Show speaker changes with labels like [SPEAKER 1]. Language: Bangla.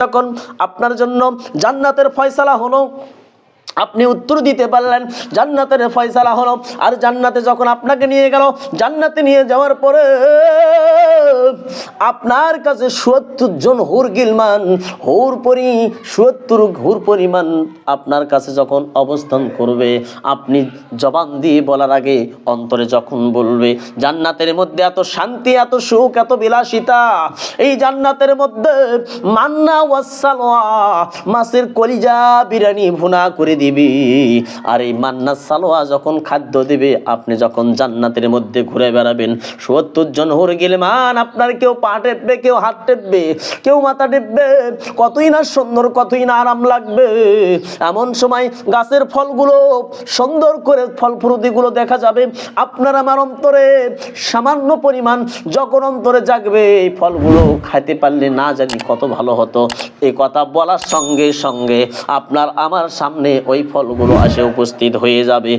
[SPEAKER 1] যখন আপনার জন্য জান্নাতের ফয়সালা হলো। আপনি উত্তর দিতে পারলেন, জান্নাতের ফয়সালা হলো। আর জান্নাতে যখন আপনাকে নিয়ে গেল, জান্নাতে নিয়ে যাওয়ার পরে আপনার কাছে সত্তর জন হুর গিলমান, হুর পরি, সত্তর হুর পরিমাণ আপনার কাছে যখন অবস্থান করবে, আপনি জবান দিয়ে বলার আগে অন্তরে যখন বলবে, জান্নাতের মধ্যে এত শান্তি, এত সুখ, এত বিলাসিতা, এই জান্নাতের মধ্যে মান্না ওয়াসালোয়া মাছের কলিজা বিরিয়ানি ভুনা করে দিবি। আর এই মান্না সালোয়া যখন খাদ্য দিবে, আপনি যখন জান্নাতের মধ্যে ঘুরে বেড়াবেন, সত্তর জন হুর গেলে মান আপনার কেউ পা টেপবে, কেউ হাত টেপবে, কেউ মাথা টেপবে, কতই না সুন্দর, কতই না আরাম লাগবে। এমন সময় গাছের ফলগুলো, সুন্দর করে ফল ফ্রুতিগুলো দেখা যাবে। আপনার আমার অন্তরে সামান্য পরিমাণ যখন অন্তরে জাগবে, এই ফলগুলো খাইতে পারলে না জানি কত ভালো হতো। এই কথা বলার সঙ্গে সঙ্গে আপনার আমার সামনে ওই ফলগুলো আসে উপস্থিত হয়ে যাবে।